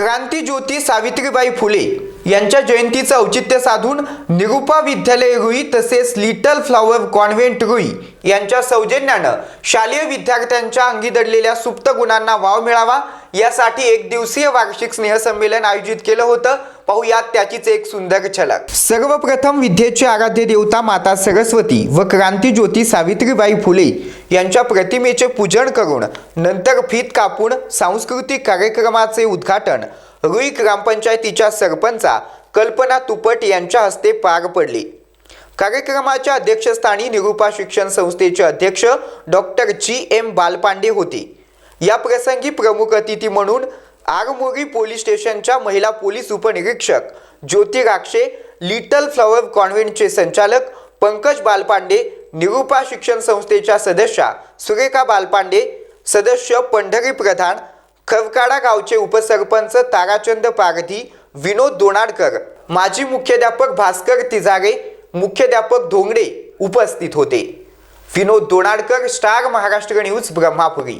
क्रांतीज्योती सावित्रीबाई फुले यांच्या जयंतीचं औचित्य साधून निरुपा विद्यालय रुई तसेच लिटल फ्लॉवर कॉन्व्हेंट रुई यांच्या सौजन्यानं शालेय विद्यार्थ्यांच्या अंगी दडलेल्या सुप्त गुणांना वाव मिळावा यासाठी एक दिवसीय वार्षिक स्नेहसंमेलन आयोजित केलं होतं. पाहुयात त्याचीच एक सुंदर झलक. सर्वप्रथम विद्येचे आराध्य देवता माता सरस्वती व क्रांती ज्योती सावित्रीबाई फुले यांच्या प्रतिमेचे पूजन करून नंतर फीत कापून सांस्कृतिक कार्यक्रमाचे उद्घाटन. रुई ग्रामपंचायतीच्या सरपंचा कल्पना तुपट यांच्या हस्ते पार पडले. कार्यक्रमाच्या अध्यक्षस्थानी निरुपा शिक्षण संस्थेचे अध्यक्ष डॉक्टर जी एम बालपांडे होते. या प्रसंगी प्रमुख अतिथी म्हणून आरमोरी पोलीस स्टेशनच्या महिला पोलीस उपनिरीक्षक ज्योती राक्षे लिटल फ्लॉवर कॉन्व्हेंटचे संचालक पंकज बालपांडे निरुपा शिक्षण संस्थेच्या सदस्या सुरेखा बालपांडे सदस्य पंढरी प्रधान खवकाडा गावचे उपसरपंच ताराचंद पारधी विनोद दोनाडकर माजी मुख्याध्यापक भास्कर तिजारे मुख्याध्यापक धोंगडे उपस्थित होते. Vinod Donadkar star Maharashtra news Brahmapuri.